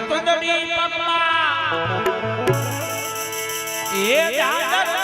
ગતડડી પગમાં. એ દાદર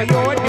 superiority.